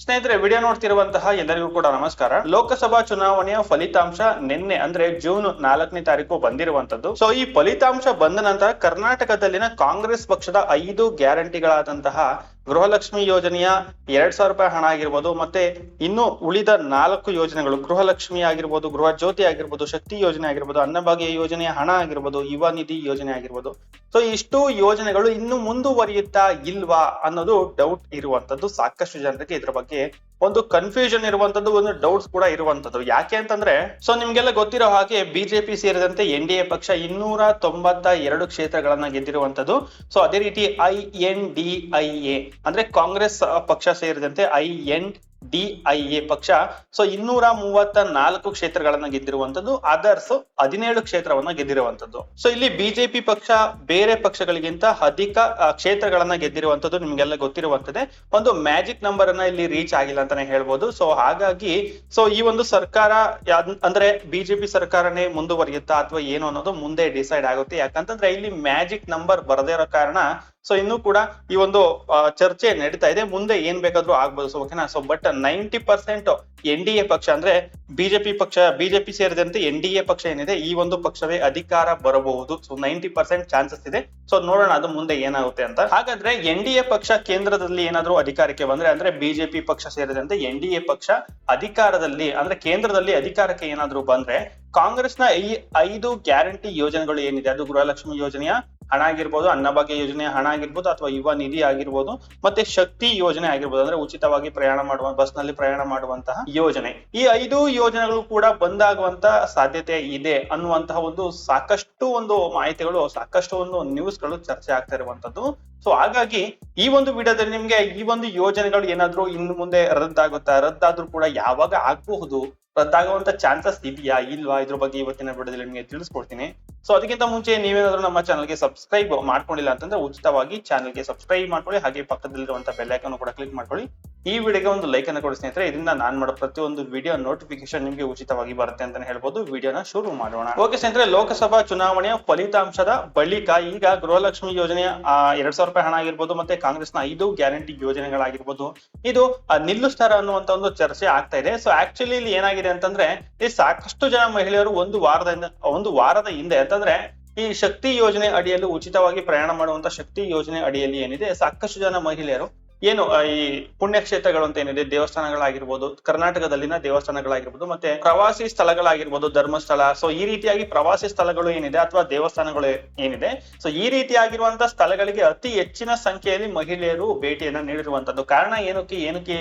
ಸ್ನೇಹಿತರೆ, ವಿಡಿಯೋ ನೋಡ್ತಿರುವಂತಹ ಎಲ್ಲರಿಗೂ ಕೂಡ ನಮಸ್ಕಾರ. ಲೋಕಸಭಾ ಚುನಾವಣೆಯ ಫಲಿತಾಂಶ ನಿನ್ನೆ, ಅಂದ್ರೆ ಜೂನ್ ನಾಲ್ಕನೇ ತಾರೀಕು ಬಂದಿರುವಂತದ್ದು ಸೊ ಈ ಫಲಿತಾಂಶ ಬಂದ ನಂತರ ಕರ್ನಾಟಕದಲ್ಲಿನ ಕಾಂಗ್ರೆಸ್ ಪಕ್ಷದ ಐದು ಗ್ಯಾರಂಟಿಗಳಾದಂತಹ ಗೃಹಲಕ್ಷ್ಮಿ ಯೋಜನೆಯ ಎರಡ್ ಸಾವಿರ ರೂಪಾಯಿ ಹಣ ಆಗಿರ್ಬೋದು, ಮತ್ತೆ ಇನ್ನು ಉಳಿದ ನಾಲ್ಕು ಯೋಜನೆಗಳು, ಗೃಹಲಕ್ಷ್ಮಿ ಆಗಿರ್ಬೋದು, ಗೃಹ ಜ್ಯೋತಿ ಆಗಿರ್ಬೋದು, ಶಕ್ತಿ ಯೋಜನೆ ಆಗಿರ್ಬೋದು, ಅನ್ನಭಾಗ್ಯ ಯೋಜನೆಯ ಹಣ ಆಗಿರ್ಬೋದು, ಯುವ ನಿಧಿ ಯೋಜನೆ ಆಗಿರ್ಬೋದು. ಸೊ ಇಷ್ಟು ಯೋಜನೆಗಳು ಇನ್ನು ಮುಂದುವರಿಯುತ್ತಾ ಇಲ್ವಾ ಅನ್ನೋದು ಡೌಟ್ ಇರುವಂತದ್ದು ಸಾಕಷ್ಟು ಜನರಿಗೆ ಇದ್ರ ಬಗ್ಗೆ ಒಂದು ಕನ್ಫ್ಯೂಷನ್ ಇರುವಂತದ್ದು, ಒಂದು ಡೌಟ್ಸ್ ಕೂಡ ಇರುವಂತದ್ದು. ಯಾಕೆ ಅಂತಂದ್ರೆ ಸೊ ನಿಮ್ಗೆಲ್ಲ ಗೊತ್ತಿರೋ ಹಾಗೆ ಬಿಜೆಪಿ ಸೇರಿದಂತೆ ಎನ್ ಡಿ ಎ ಪಕ್ಷ ಇನ್ನೂರ ತೊಂಬತ್ತ ಎರಡು ಕ್ಷೇತ್ರಗಳನ್ನ ಗೆದ್ದಿರುವಂತದ್ದು. ಸೊ ಅದೇ ರೀತಿ I N D I A ಅಂದ್ರೆ ಕಾಂಗ್ರೆಸ್ ಪಕ್ಷ ಸೇರಿದಂತೆ I N D I A ಪಕ್ಷ. ಸೊ ಇನ್ನೂರ ಮೂವತ್ತ ನಾಲ್ಕು ಕ್ಷೇತ್ರಗಳನ್ನ ಗೆದ್ದಿರುವಂತದ್ದು ಅದರ್ಸ್ ಹದಿನೇಳು ಕ್ಷೇತ್ರವನ್ನ ಗೆದ್ದಿರುವಂತದ್ದು ಸೊ ಇಲ್ಲಿ ಬಿಜೆಪಿ ಪಕ್ಷ ಬೇರೆ ಪಕ್ಷಗಳಿಗಿಂತ ಅಧಿಕ ಕ್ಷೇತ್ರಗಳನ್ನ ಗೆದ್ದಿರುವಂತದ್ದು ನಿಮ್ಗೆಲ್ಲ ಗೊತ್ತಿರುವಂತದ್ದೇ ಒಂದು ಮ್ಯಾಜಿಕ್ ನಂಬರ್ ಅನ್ನ ಇಲ್ಲಿ ರೀಚ್ ಆಗಿಲ್ಲ ಅಂತಾನೆ ಹೇಳ್ಬೋದು. ಸೊ ಹಾಗಾಗಿ ಸೊ ಈ ಒಂದು ಸರ್ಕಾರ ಅಂದ್ರೆ ಬಿಜೆಪಿ ಸರ್ಕಾರನೇ ಮುಂದುವರಿಯುತ್ತಾ ಅಥವಾ ಏನು ಅನ್ನೋದು ಮುಂದೆ ಡಿಸೈಡ್ ಆಗುತ್ತೆ. ಯಾಕಂತಂದ್ರೆ ಇಲ್ಲಿ ಮ್ಯಾಜಿಕ್ ನಂಬರ್ ಬರದೇ ಇರೋ ಕಾರಣ ಸೊ ಇನ್ನೂ ಕೂಡ ಈ ಒಂದು ಚರ್ಚೆ ನಡೀತಾ ಇದೆ. ಮುಂದೆ ಏನ್ ಬೇಕಾದ್ರೂ ಆಗ್ಬೋದು. ಸೊ ಓಕೆನಾ so but ninety percent N D A ಪಕ್ಷ ಅಂದ್ರೆ ಬಿಜೆಪಿ ಪಕ್ಷ, ಬಿಜೆಪಿ ಸೇರಿದಂತೆ ಎನ್ ಡಿ ಎ ಪಕ್ಷ ಏನಿದೆ, ಈ ಒಂದು ಪಕ್ಷವೇ ಅಧಿಕಾರ ಬರಬಹುದು. ಸೊ ನೈಂಟಿ ಪರ್ಸೆಂಟ್ ಚಾನ್ಸಸ್ ಇದೆ. ಸೊ ನೋಡೋಣ ಅದು ಮುಂದೆ ಏನಾಗುತ್ತೆ ಅಂತ. ಹಾಗಾದ್ರೆ ಎನ್ ಡಿ ಎ ಪಕ್ಷ ಕೇಂದ್ರದಲ್ಲಿ ಏನಾದ್ರೂ ಅಧಿಕಾರಕ್ಕೆ ಬಂದ್ರೆ ಅಂದ್ರೆ ಬಿಜೆಪಿ ಪಕ್ಷ ಸೇರಿದಂತೆ ಎನ್ ಡಿ ಎ ಪಕ್ಷ ಅಧಿಕಾರದಲ್ಲಿ ಅಂದ್ರೆ ಕೇಂದ್ರದಲ್ಲಿ ಅಧಿಕಾರಕ್ಕೆ ಏನಾದ್ರೂ ಬಂದ್ರೆ ಕಾಂಗ್ರೆಸ್ನ ಈ ಐದು ಗ್ಯಾರಂಟಿ ಯೋಜನೆಗಳು ಏನಿದೆ? ಅದು ಗೃಹಲಕ್ಷ್ಮಿ ಯೋಜನೆಯ? ಹಣ ಆಗಿರ್ಬೋದು ಅನ್ನಭಾಗ್ಯ ಯೋಜನೆ ಹಣ ಆಗಿರ್ಬೋದು ಅಥವಾ ಯುವ ನಿಧಿ ಆಗಿರ್ಬೋದು, ಮತ್ತೆ ಶಕ್ತಿ ಯೋಜನೆ ಆಗಿರ್ಬೋದು. ಅಂದ್ರೆ ಉಚಿತವಾಗಿ ಪ್ರಯಾಣ ಮಾಡುವ ಬಸ್ನಲ್ಲಿ ಪ್ರಯಾಣ ಮಾಡುವಂತಹ ಯೋಜನೆ. ಈ ಐದು ಯೋಜನೆಗಳು ಕೂಡ ಬಂದಾಗುವಂತ ಸಾಧ್ಯತೆ ಇದೆ ಅನ್ನುವಂತಹ ಒಂದು ಸಾಕಷ್ಟು ಒಂದು ಮಾಹಿತಿಗಳು, ಸಾಕಷ್ಟು ಒಂದು ನ್ಯೂಸ್ಗಳು ಚರ್ಚೆ ಆಗ್ತಾ ಇರುವಂತದ್ದು. ಸೊ ಹಾಗಾಗಿ ಈ ಒಂದು ವಿಡಿಯೋದಲ್ಲಿ ನಿಮ್ಗೆ ಈ ಒಂದು ಯೋಜನೆಗಳು ಏನಾದ್ರು ಇನ್ನು ಮುಂದೆ ರದ್ದಾಗುತ್ತಾ, ರದ್ದಾದ್ರೂ ಕೂಡ ಯಾವಾಗ ಆಗಬಹುದು, ರದ್ದಾಗುವಂತ ಚಾನ್ಸಸ್ ಇದೆಯಾ, ಇಲ್ವಾ? ಇದ್ರ ಬಗ್ಗೆ ಇವತ್ತಿನ ವಿಡಿಯೋದಲ್ಲಿ ನಿಮಗೆ ತಿಳಿಸ್ಕೊಡ್ತೀನಿ. ಸೊ ಅದಕ್ಕಿಂತ ಮುಂಚೆ ನೀವೇನಾದ್ರೂ ನಮ್ಮ ಚಾನಲ್ಗೆ ಸಬ್ಸ್ಕ್ರೈಬ್ ಮಾಡ್ಕೊಂಡಿಲ್ಲ ಅಂತಂದ್ರೆ ಉಚಿತವಾಗಿ ಚಾನಲ್ಗೆ ಸಬ್ಸ್ಕ್ರೈಬ್ ಮಾಡ್ಕೊಳ್ಳಿ. ಹಾಗೆ ಪಕ್ಕದಲ್ಲಿರುವಂತ ಬೆಲ್ ಐಕನ್ ಕೂಡ ಕ್ಲಿಕ್ ಮಾಡ್ಕೊಳ್ಳಿ. ಈ ವಿಡಿಯೋಗೆ ಒಂದು ಲೈಕ್ ಅನ್ನು ಕೊಡಿ ಸ್ನೇಹಿತರೆ. ಇದರಿಂದ ನಾನು ಮಾಡೋ ಪ್ರತಿಯೊಂದು ವಿಡಿಯೋ ನೋಟಿಫಿಕೇಶನ್ ನಿಮಗೆ ಉಚಿತವಾಗಿ ಬರುತ್ತೆ ಅಂತಾನೆ ಹೇಳ್ಬೋದು. ವಿಡಿಯೋನ ಶುರು ಮಾಡೋಣ. ಓಕೆ ಸ್ನೇಹಿತರೆ ಲೋಕಸಭಾ ಚುನಾವಣೆಯ ಫಲಿತಾಂಶದ ಬಳಿಕ ಈಗ ಗೃಹಲಕ್ಷ್ಮಿ ಯೋಜನೆಯ ಆ, ಎರಡ್ ಸಾವಿರ ರೂಪಾಯಿ ಹಣ ಆಗಿರ್ಬೋದು ಮತ್ತೆ ಕಾಂಗ್ರೆಸ್ನ ಐದು ಗ್ಯಾರಂಟಿ ಯೋಜನೆಗಳಾಗಿರ್ಬೋದು. ಇದು ನಿಲ್ಲಿಸ್ತಾರ ಅನ್ನುವಂತ ಒಂದು ಚರ್ಚೆ ಆಗ್ತಾ ಇದೆ. ಸೊ ಆಕ್ಚುಲಿ ಇಲ್ಲಿ ಏನಾಗಿದೆ ಅಂತಂದ್ರೆ ಈ ಸಾಕಷ್ಟು ಜನ ಮಹಿಳೆಯರು ಒಂದು ವಾರದ ಒಂದು ವಾರದ ಹಿಂದೆ ಅಂತಂದ್ರೆ ಈ ಶಕ್ತಿ ಯೋಜನೆ ಅಡಿಯಲ್ಲಿ ಉಚಿತವಾಗಿ ಪ್ರಯಾಣ ಮಾಡುವಂತ ಶಕ್ತಿ ಯೋಜನೆ ಅಡಿಯಲ್ಲಿ ಏನಿದೆ ಸಾಕಷ್ಟು ಜನ ಮಹಿಳೆಯರು ಏನು ಈ ಪುಣ್ಯಕ್ಷೇತ್ರಗಳು ಅಂತ ಏನಿದೆ, ದೇವಸ್ಥಾನಗಳಾಗಿರ್ಬೋದು, ಕರ್ನಾಟಕದಲ್ಲಿನ ದೇವಸ್ಥಾನಗಳಾಗಿರ್ಬೋದು, ಮತ್ತೆ ಪ್ರವಾಸಿ ಸ್ಥಳಗಳಾಗಿರ್ಬೋದು, ಧರ್ಮಸ್ಥಳ. ಸೊ ಈ ರೀತಿಯಾಗಿ ಪ್ರವಾಸಿ ಸ್ಥಳಗಳು ಏನಿದೆ ಅಥವಾ ದೇವಸ್ಥಾನಗಳು ಏನಿದೆ ಸೊ ಈ ರೀತಿಯಾಗಿರುವಂತಹ ಸ್ಥಳಗಳಿಗೆ ಅತಿ ಹೆಚ್ಚಿನ ಸಂಖ್ಯೆಯಲ್ಲಿ ಮಹಿಳೆಯರು ಭೇಟಿಯನ್ನ ನೀಡಿರುವಂತದ್ದು ಕಾರಣ ಏನಕ್ಕೆ ಏನಕ್ಕೆ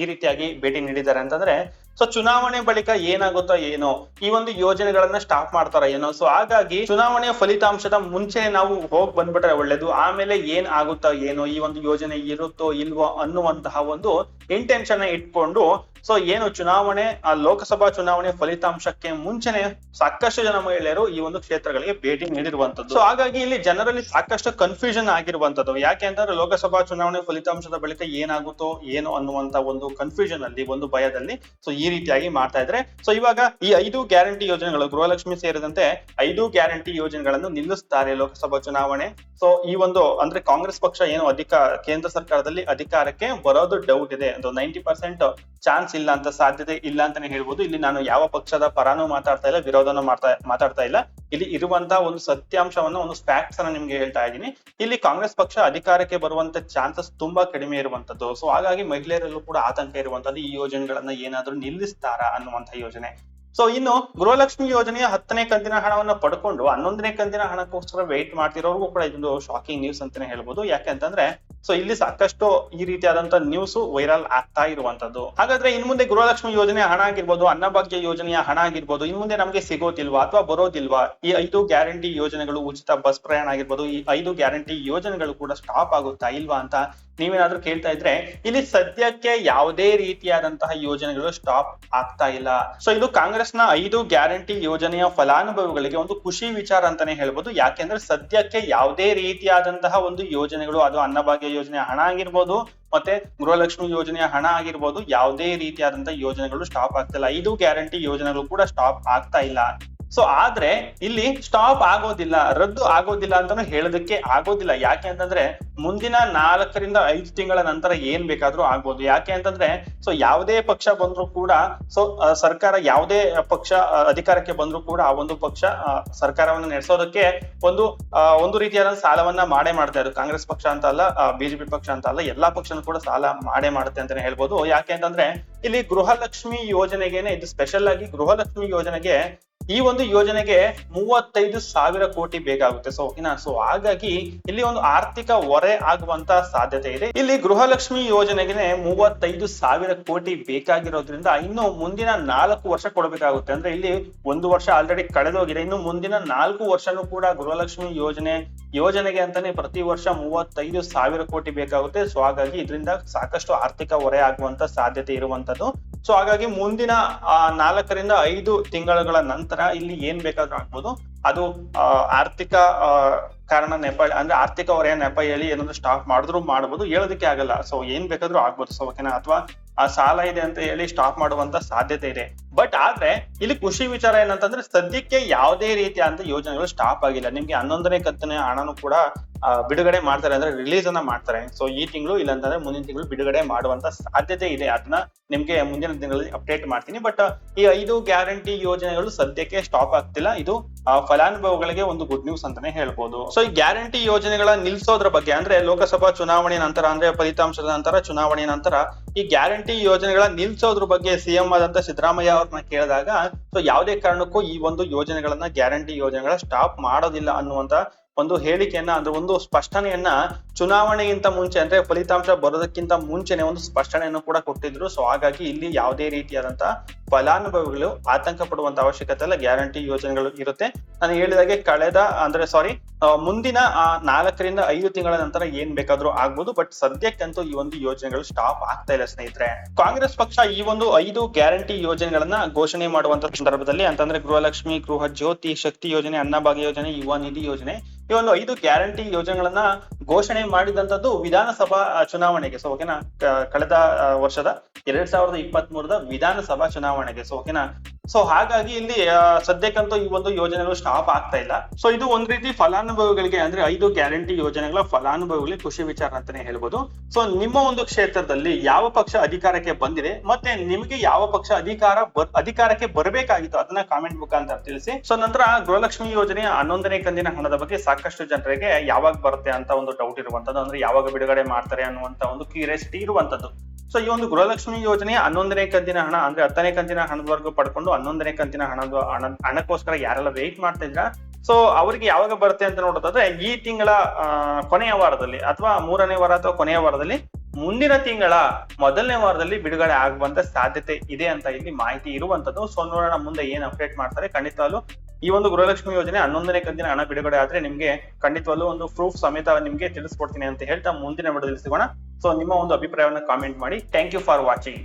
ಈ ರೀತಿಯಾಗಿ ಭೇಟಿ ನೀಡಿದ್ದಾರೆ ಅಂತಂದ್ರೆ ಸೊ ಚುನಾವಣೆ ಬಳಿಕ ಏನಾಗುತ್ತೋ ಏನೋ, ಈ ಒಂದು ಯೋಜನೆಗಳನ್ನ ಸ್ಟಾಪ್ ಮಾಡ್ತಾರ ಏನೋ. ಸೊ ಹಾಗಾಗಿ ಚುನಾವಣೆಯ ಫಲಿತಾಂಶದ ಮುಂಚೆ ನಾವು ಹೋಗ್ ಬಂದ್ಬಿಟ್ರೆ ಒಳ್ಳೇದು. ಆಮೇಲೆ ಏನ್ ಆಗುತ್ತೋ ಏನೋ, ಈ ಒಂದು ಯೋಜನೆ ಇರುತ್ತೋ ಇಲ್ವೋ ಅನ್ನುವಂತಹ ಒಂದು ಇಂಟೆನ್ಷನ್ ಇಟ್ಕೊಂಡು ಸೊ ಏನು ಚುನಾವಣೆ, ಆ ಲೋಕಸಭಾ ಚುನಾವಣೆ ಫಲಿತಾಂಶಕ್ಕೆ ಮುಂಚೆನೆ ಸಾಕಷ್ಟು ಜನ ಮಹಿಳೆಯರು ಈ ಒಂದು ಕ್ಷೇತ್ರಗಳಿಗೆ ಭೇಟಿ ನೀಡಿರುವಂತದ್ದು. ಸೊ ಹಾಗಾಗಿ ಇಲ್ಲಿ ಜನರಲ್ಲಿ ಸಾಕಷ್ಟು ಕನ್ಫ್ಯೂಷನ್ ಆಗಿರುವಂತದ್ದು. ಯಾಕೆ ಅಂತಂದ್ರೆ ಲೋಕಸಭಾ ಚುನಾವಣೆ ಫಲಿತಾಂಶದ ಬಳಿಕ ಏನಾಗುತ್ತೋ, ಏನೋ ಅನ್ನುವಂತ ಒಂದು ಕನ್ಫ್ಯೂಷನ್ ಅಲ್ಲಿ, ಒಂದು ಭಯದಲ್ಲಿ ಸೊ, ಈ ರೀತಿಯಾಗಿ ಮಾಡ್ತಾ ಇದ್ರೆ. ಸೊ ಇವಾಗ ಈ ಐದು ಗ್ಯಾರಂಟಿ ಯೋಜನೆಗಳು, ಗೃಹಲಕ್ಷ್ಮಿ ಸೇರಿದಂತೆ ಐದು ಗ್ಯಾರಂಟಿ ಯೋಜನೆಗಳನ್ನು ನಿಲ್ಲಿಸ್ತಾರೆ ಲೋಕಸಭಾ ಚುನಾವಣೆ. ಸೊ ಈ ಒಂದು ಅಂದ್ರೆ ಕಾಂಗ್ರೆಸ್ ಪಕ್ಷ ಏನು ಅಧಿಕ, ಕೇಂದ್ರ ಸರ್ಕಾರದಲ್ಲಿ ಅಧಿಕಾರಕ್ಕೆ ಬರೋದು ಡೌಟ್ ಇದೆ. ನೈಂಟಿ ಪರ್ಸೆಂಟ್ ಚಾನ್ಸ್ ಇಲ್ಲ ಅಂತ ಸಾಧ್ಯತೆ ಇಲ್ಲ ಅಂತಾನೆ ಹೇಳ್ಬೋದು. ಇಲ್ಲಿ ನಾನು ಯಾವ ಪಕ್ಷದ ಪರಾನು ಮಾತಾಡ್ತಾ ಇಲ್ಲ, ವಿರೋಧನೂ ಮಾಡ್ತಾ, ಮಾತಾಡ್ತಾ ಇಲ್ಲ. ಇಲ್ಲಿ ಇರುವಂತಹ ಒಂದು ಸತ್ಯಾಂಶವನ್ನ, ಒಂದು ಫ್ಯಾಕ್ಟ್ಸ್ ಅನ್ನ ನಿಮ್ಗೆ ಹೇಳ್ತಾ ಇದ್ದೀನಿ. ಇಲ್ಲಿ ಕಾಂಗ್ರೆಸ್ ಪಕ್ಷ ಅಧಿಕಾರಕ್ಕೆ ಬರುವಂತ ಚಾನ್ಸಸ್ ತುಂಬಾ ಕಡಿಮೆ ಇರುವಂತದ್ದು. ಸೊ ಹಾಗಾಗಿ ಮಹಿಳೆಯರಲ್ಲೂ ಕೂಡ ಆತಂಕ ಇರುವಂತದ್ದು ಈ ಯೋಜನೆಗಳನ್ನ ಏನಾದ್ರೂ ನಿಲ್ಲಿಸ್ತಾರಾ ಅನ್ನುವಂತ ಯೋಜನೆ. ಸೊ ಇನ್ನು ಗೃಹಲಕ್ಷ್ಮಿ ಯೋಜನೆಯ ಹತ್ತನೇ ಕಂತಿನ ಹಣವನ್ನು ಪಡ್ಕೊಂಡು, ಹನ್ನೊಂದನೇ ಕಂತಿನ ಹಣಕ್ಕೋಸ್ಕರ ವೆಯ್ಟ್ ಮಾಡ್ತಿರೋರ್ಗೂ ಕೂಡ ಇದೊಂದು ಶಾಕಿಂಗ್ ನ್ಯೂಸ್ ಅಂತಾನೆ ಹೇಳ್ಬೋದು. ಯಾಕೆ ಅಂತಂದ್ರೆ ಸೊ ಇಲ್ಲಿ ಸಾಕಷ್ಟು ಈ ರೀತಿಯಾದಂತ ನ್ಯೂಸ್ ವೈರಲ್ ಆಗ್ತಾ ಇರುವಂತದ್ದು. ಹಾಗಾದ್ರೆ ಇನ್ ಮುಂದೆ ಗೃಹಲಕ್ಷ್ಮಿ ಯೋಜನೆ ಹಣ ಆಗಿರ್ಬೋದು ಅನ್ನಭಾಗ್ಯ ಯೋಜನೆಯ ಹಣ ಆಗಿರ್ಬೋದು, ಇನ್ ಮುಂದೆ ನಮಗೆ ಸಿಗೋದಿಲ್ವಾ ಅಥವಾ ಬರೋದಿಲ್ವಾ? ಈ ಐದು ಗ್ಯಾರಂಟಿ ಯೋಜನೆಗಳು ಉಚಿತ ಬಸ್ ಪ್ರಯಾಣ ಆಗಿರ್ಬೋದು, ಈ ಐದು ಗ್ಯಾರಂಟಿ ಯೋಜನೆಗಳು ಕೂಡ ಸ್ಟಾಪ್ ಆಗುತ್ತಾ ಇಲ್ವಾ ಅಂತ ನೀವೇನಾದ್ರೂ ಕೇಳ್ತಾ ಇದ್ರೆ ಇಲ್ಲಿ ಸದ್ಯಕ್ಕೆ ಯಾವುದೇ ರೀತಿಯಾದಂತಹ ಯೋಜನೆಗಳು ಸ್ಟಾಪ್ ಆಗ್ತಾ ಇಲ್ಲ. ಸೊ ಇದು ಕಾಂಗ್ರೆಸ್ನ ಐದು ಗ್ಯಾರಂಟಿ ಯೋಜನೆಯ ಫಲಾನುಭವಿಗಳಿಗೆ ಒಂದು ಖುಷಿ ವಿಚಾರ ಅಂತಾನೆ ಹೇಳ್ಬೋದು. ಯಾಕೆಂದ್ರೆ ಸದ್ಯಕ್ಕೆ ಯಾವುದೇ ರೀತಿಯಾದಂತಹ ಒಂದು ಯೋಜನೆಗಳು, ಅದು ಅನ್ನಭಾಗ್ಯ ಯೋಜನೆ ಹಣ ಆಗಿರ್ಬೋದು, ಮತ್ತೆ ಗೃಹಲಕ್ಷ್ಮಿ ಯೋಜನೆಯ ಹಣ ಆಗಿರ್ಬೋದು, ಯಾವುದೇ ರೀತಿಯಾದಂತಹ ಯೋಜನೆಗಳು ಸ್ಟಾಪ್ ಆಗ್ತಿಲ್ಲ ಐದು ಗ್ಯಾರಂಟಿ ಯೋಜನೆಗಳು ಕೂಡ ಸ್ಟಾಪ್ ಆಗ್ತಾ ಇಲ್ಲ. ಸೊ ಆದ್ರೆ ಇಲ್ಲಿ ಸ್ಟಾಪ್ ಆಗೋದಿಲ್ಲ, ರದ್ದು ಆಗೋದಿಲ್ಲ ಅಂತಾನು ಹೇಳೋದಕ್ಕೆ ಆಗೋದಿಲ್ಲ. ಯಾಕೆ ಅಂತಂದ್ರೆ ಮುಂದಿನ ನಾಲ್ಕರಿಂದ ಐದು ತಿಂಗಳ ನಂತರ ಏನ್ ಬೇಕಾದ್ರೂ ಆಗ್ಬೋದು. ಯಾಕೆ ಅಂತಂದ್ರೆ ಸೊ ಯಾವುದೇ ಪಕ್ಷ ಬಂದ್ರು ಕೂಡ ಸೊ ಸರ್ಕಾರ ಯಾವುದೇ ಪಕ್ಷ ಅಧಿಕಾರಕ್ಕೆ ಬಂದ್ರು ಕೂಡ ಆ ಒಂದು ಪಕ್ಷ ಸರ್ಕಾರವನ್ನು ನಡೆಸೋದಕ್ಕೆ ಒಂದು ಒಂದು ರೀತಿಯಾದ ಸಾಲವನ್ನ ಮಾಡೇ ಮಾಡ್ತಾ ಇರೋದು ಕಾಂಗ್ರೆಸ್ ಪಕ್ಷ ಅಂತ ಅಲ್ಲ ಬಿಜೆಪಿ ಪಕ್ಷ ಅಂತ ಅಲ್ಲ, ಎಲ್ಲಾ ಪಕ್ಷನೂ ಕೂಡ ಸಾಲ ಮಾಡೇ ಮಾಡುತ್ತೆ ಅಂತಾನೆ ಹೇಳ್ಬೋದು. ಯಾಕೆ ಅಂತಂದ್ರೆ, ಇಲ್ಲಿ ಗೃಹಲಕ್ಷ್ಮಿ ಯೋಜನೆಗೆನೆ ಇದು ಸ್ಪೆಷಲ್ ಆಗಿ ಗೃಹಲಕ್ಷ್ಮಿ ಯೋಜನೆಗೆ ಈ ಒಂದು ಯೋಜನೆಗೆ ಮೂವತ್ತೈದು ಸಾವಿರ ಕೋಟಿ ಬೇಕಾಗುತ್ತೆ. ಸೊ ಓಕೆನಾ ಸೊ ಹಾಗಾಗಿ ಇಲ್ಲಿ ಒಂದು ಆರ್ಥಿಕ ಹೊರೆ ಆಗುವಂತ ಸಾಧ್ಯತೆ ಇದೆ. ಇಲ್ಲಿ ಗೃಹಲಕ್ಷ್ಮಿ ಯೋಜನೆಗೆ ಮೂವತ್ತೈದು ಸಾವಿರ ಕೋಟಿ ಬೇಕಾಗಿರೋದ್ರಿಂದ ಇನ್ನು ಮುಂದಿನ ನಾಲ್ಕು ವರ್ಷ ಕೊಡಬೇಕಾಗುತ್ತೆ. ಅಂದ್ರೆ ಇಲ್ಲಿ ಒಂದು ವರ್ಷ ಆಲ್ರೆಡಿ ಕಳೆದೋಗಿದೆ. ಇನ್ನು ಮುಂದಿನ ನಾಲ್ಕು ವರ್ಷನೂ ಕೂಡ ಗೃಹಲಕ್ಷ್ಮಿ ಯೋಜನೆ, ಯೋಜನೆಗೆ ಅಂತಾನೆ ಪ್ರತಿ ವರ್ಷ ಮೂವತ್ತೈದು ಸಾವಿರ ಕೋಟಿ ಬೇಕಾಗುತ್ತೆ. ಸೊ ಹಾಗಾಗಿ ಇದರಿಂದ ಸಾಕಷ್ಟು ಆರ್ಥಿಕ ಹೊರೆ ಆಗುವಂತ ಸಾಧ್ಯತೆ ಇರುವಂತದ್ದು. ಸೊ ಹಾಗಾಗಿ ಮುಂದಿನ ನಾಲ್ಕರಿಂದ ಐದು ತಿಂಗಳುಗಳ ನಂತರ ಇಲ್ಲಿ ಏನ್ ಬೇಕಾದ್ರೂ ಆಗ್ಬೋದು. ಅದು ಆರ್ಥಿಕ ಕಾರಣ ನೆಪ, ಅಂದ್ರೆ ಆರ್ಥಿಕ ಹೊರೆಯ ನೆಪ ಹೇಳಿ ಏನಾದ್ರು ಸ್ಟಾಪ್ ಮಾಡಿದ್ರು ಮಾಡ್ಬೋದು. ಹೇಳೋದಕ್ಕೆ ಆಗಲ್ಲ. ಸೊ ಏನ್ ಬೇಕಾದ್ರೂ ಆಗ್ಬೋದು ಸೊ ಓಕೆನಾ ಅಥವಾ, ಆ, ಸಾಲ ಇದೆ ಅಂತ ಹೇಳಿ ಸ್ಟಾಪ್ ಮಾಡುವಂತ ಸಾಧ್ಯತೆ ಇದೆ. ಬಟ್ ಆದ್ರೆ ಇಲ್ಲಿ ಖುಷಿ ವಿಚಾರ ಏನಂತಂದ್ರೆ ಸದ್ಯಕ್ಕೆ ಯಾವುದೇ ರೀತಿಯಾದಂತ ಯೋಜನೆಗಳು ಸ್ಟಾಪ್ ಆಗಿಲ್ಲ. ನಿಮ್ಗೆ ಹನ್ನೊಂದನೇ ಕತ್ತನೆ ಹಣನು ಕೂಡ ಬಿಡುಗಡೆ ಮಾಡ್ತಾರೆ ಅಂದ್ರೆ ರಿಲೀಸ್ ಅನ್ನ ಮಾಡ್ತಾರೆ. ಸೊ ಈ ತಿಂಗಳು ಇಲ್ಲಾಂತಂದ್ರೆ ಮುಂದಿನ ತಿಂಗಳು ಬಿಡುಗಡೆ ಮಾಡುವಂತ ಸಾಧ್ಯತೆ ಇದೆ. ಅದನ್ನ ನಿಮ್ಗೆ ಮುಂದಿನ ದಿನಗಳಲ್ಲಿ ಅಪ್ಡೇಟ್ ಮಾಡ್ತೀನಿ. ಬಟ್ ಈ ಐದು ಗ್ಯಾರಂಟಿ ಯೋಜನೆಗಳು ಸದ್ಯಕ್ಕೆ ಸ್ಟಾಪ್ ಆಗ್ತಿಲ್ಲ. ಇದು ಫಲಾನುಭವಿಗಳಿಗೆ ಒಂದು ಗುಡ್ ನ್ಯೂಸ್ ಅಂತಾನೆ ಹೇಳ್ಬೋದು. ಸೊ ಈ ಗ್ಯಾರಂಟಿ ಯೋಜನೆಗಳ ನಿಲ್ಸೋದ್ರ ಬಗ್ಗೆ ಅಂದ್ರೆ ಲೋಕಸಭಾ ಚುನಾವಣೆ ನಂತರ ಅಂದ್ರೆ ಫಲಿತಾಂಶದ ನಂತರ ಚುನಾವಣೆ ನಂತರ ಈ ಗ್ಯಾರಂಟಿ ಯೋಜನೆಗಳ ನಿಲ್ಸೋದ್ರ ಬಗ್ಗೆ ಸಿಎಂ ಆದಂತ ಸಿದ್ದರಾಮಯ್ಯ ಅವ್ರನ್ನ ಕೇಳಿದಾಗ ಸೊ ಯಾವುದೇ ಕಾರಣಕ್ಕೂ ಈ ಒಂದು ಯೋಜನೆಗಳನ್ನ, ಗ್ಯಾರಂಟಿ ಯೋಜನೆಗಳ ಸ್ಟಾಪ್ ಮಾಡೋದಿಲ್ಲ ಅನ್ನುವಂತ ಒಂದು ಹೇಳಿಕೆಯನ್ನ, ಅಂದ್ರೆ ಒಂದು ಸ್ಪಷ್ಟನೆಯನ್ನ ಚುನಾವಣೆಗಿಂತ ಮುಂಚೆ, ಅಂದ್ರೆ ಫಲಿತಾಂಶ ಬರೋದಕ್ಕಿಂತ ಮುಂಚೆನೆ ಒಂದು ಸ್ಪಷ್ಟನೆಯನ್ನು ಕೂಡ ಕೊಟ್ಟಿದ್ರು. ಸೊ ಹಾಗಾಗಿ ಇಲ್ಲಿ ಯಾವುದೇ ರೀತಿಯಾದಂತ ಫಲಾನುಭವಿಗಳು ಆತಂಕ ಪಡುವಂತ ಅವಶ್ಯಕತೆ ಇಲ್ಲ ಗ್ಯಾರಂಟಿ ಯೋಜನೆಗಳು ಇರುತ್ತೆ. ನಾನು ಹೇಳಿದಾಗೆ ಕಳೆದ ಅಂದ್ರೆ ಸಾರಿ ಮುಂದಿನ ಆ, ನಾಲ್ಕರಿಂದ ಐದು ತಿಂಗಳ ನಂತರ ಏನ್ ಬೇಕಾದ್ರೂ ಆಗ್ಬೋದು ಬಟ್ ಸದ್ಯಕ್ಕಂತೂ ಈ ಒಂದು ಯೋಜನೆಗಳು ಸ್ಟಾಪ್ ಆಗ್ತಾ ಇಲ್ಲ ಸ್ನೇಹಿತರೆ. ಕಾಂಗ್ರೆಸ್ ಪಕ್ಷ ಈ ಒಂದು ಐದು ಗ್ಯಾರಂಟಿ ಯೋಜನೆಗಳನ್ನ ಘೋಷಣೆ ಮಾಡುವಂತ ಸಂದರ್ಭದಲ್ಲಿ ಅಂತಂದ್ರೆ ಗೃಹಲಕ್ಷ್ಮಿ ಗೃಹ ಜ್ಯೋತಿ ಶಕ್ತಿ ಯೋಜನೆ ಅನ್ನಭಾಗ್ಯ ಯೋಜನೆ ಯುವ ನಿಧಿ ಯೋಜನೆ ಈ ಒಂದು ಐದು ಗ್ಯಾರಂಟಿ ಯೋಜನೆಗಳನ್ನ ಘೋಷಣೆ ಮಾಡಿದಂತದ್ದು ವಿಧಾನಸಭಾ ಚುನಾವಣೆಗೆ. ಸೊ ಓಕೆನಾ ಕಳೆದ ವರ್ಷದ ಎರಡ್ ಸಾವಿರದ ಇಪ್ಪತ್ತ್ ಮೂರದ ವಿಧಾನಸಭಾ ಚುನಾವಣೆಗೆ ಸೊ ಓಕೆನಾ ಸೊ ಹಾಗಾಗಿ ಇಲ್ಲಿ ಸದ್ಯಕ್ಕಂತೂ ಈ ಒಂದು ಯೋಜನೆಗಳು ಸ್ಟಾಪ್ ಆಗ್ತಾ ಇಲ್ಲ. ಸೊ ಇದು ಒಂದ್ ರೀತಿ ಫಲಾನುಭವಿಗಳಿಗೆ ಅಂದ್ರೆ ಐದು ಗ್ಯಾರಂಟಿ ಯೋಜನೆಗಳ ಫಲಾನುಭವಿಗಳಿಗೆ ಖುಷಿ ವಿಚಾರ ಅಂತಾನೆ ಹೇಳ್ಬೋದು. ಸೊ ನಿಮ್ಮ ಒಂದು ಕ್ಷೇತ್ರದಲ್ಲಿ ಯಾವ ಪಕ್ಷ ಅಧಿಕಾರಕ್ಕೆ ಬಂದಿದೆ, ಮತ್ತೆ ನಿಮಗೆ ಯಾವ ಪಕ್ಷ ಅಧಿಕಾರ ಅಧಿಕಾರಕ್ಕೆ ಬರಬೇಕಾಗಿತ್ತು, ಅದನ್ನ ಕಾಮೆಂಟ್ ಮುಖಾಂತರ ತಿಳಿಸಿ. ಸೊ ನಂತರ ಗೃಹಲಕ್ಷ್ಮಿ ಯೋಜನೆ ಹನ್ನೊಂದನೇ ಕಂದಿನ ಹಣದ ಬಗ್ಗೆ ಸಾಕಷ್ಟು ಜನರಿಗೆ ಯಾವಾಗ ಬರುತ್ತೆ ಅಂತ ಒಂದು ಡೌಟ್ ಇರುವಂತದ್ದು, ಅಂದ್ರೆ ಯಾವಾಗ ಬಿಡುಗಡೆ ಮಾಡ್ತಾರೆ ಅನ್ನುವಂತ ಒಂದು ಕ್ಯೂರಿಯಾಸಿಟಿ ಇರುವಂತದ್ದು. ಸೊ ಈ ಒಂದು ಗೃಹಲಕ್ಷ್ಮಿ ಯೋಜನೆ ಹನ್ನೊಂದನೇ ಕಂತಿನ ಹಣ, ಅಂದ್ರೆ ಹತ್ತನೇ ಕಂತಿನ ಹಣದವರೆಗೂ ಪಡ್ಕೊಂಡು ಹನ್ನೊಂದನೇ ಕಂತಿನ ಹಣದ ಹಣ, ಹಣಕ್ಕೋಸ್ಕರ ಯಾರೆಲ್ಲ ವೆಯ್ಟ್ ಮಾಡ್ತಾ ಇದ್ರ? ಸೊ ಅವರಿಗೆ ಯಾವಾಗ ಬರುತ್ತೆ ಅಂತ ನೋಡೋದಾದ್ರೆ, ಈ ತಿಂಗಳ ಕೊನೆಯ ವಾರದಲ್ಲಿ ಅಥವಾ ಮೂರನೇ ವಾರ ಅಥವಾ ಕೊನೆಯ ವಾರದಲ್ಲಿ ಮುಂದಿನ ತಿಂಗಳ ಮೊದಲನೇ ವಾರದಲ್ಲಿ ಬಿಡುಗಡೆ ಆಗುವಂತ ಸಾಧ್ಯತೆ ಇದೆ ಅಂತ ಇಲ್ಲಿ ಮಾಹಿತಿ ಇರುವಂತದ್ದು. ಸೊ ನೋಡೋಣ ಮುಂದೆ ಏನ್ ಅಪ್ಡೇಟ್ ಮಾಡ್ತಾರೆ. ಖಂಡಿತವಾಗ್ಲು ಈ ಒಂದು ಗೃಹಲಕ್ಷ್ಮಿ ಯೋಜನೆ ಹನ್ನೊಂದನೇ ಕಂತಿನ ಹಣ ಬಿಡುಗಡೆ ಆದ್ರೆ ನಿಮ್ಗೆ ಖಂಡಿತವಾಗ್ಲೂ ಒಂದು ಪ್ರೂಫ್ ಸಮೇತ ನಿಮ್ಗೆ ತಿಳಿಸ್ಕೊಡ್ತೀನಿ ಅಂತ ಹೇಳ್ತಾ ಮುಂದಿನ ವಿಡಿಯೋ ಸಿಗೋಣ. ಸೊ ನಿಮ್ಮ ಒಂದು ಅಭಿಪ್ರಾಯವನ್ನು ಕಾಮೆಂಟ್ ಮಾಡಿ. Thank you for watching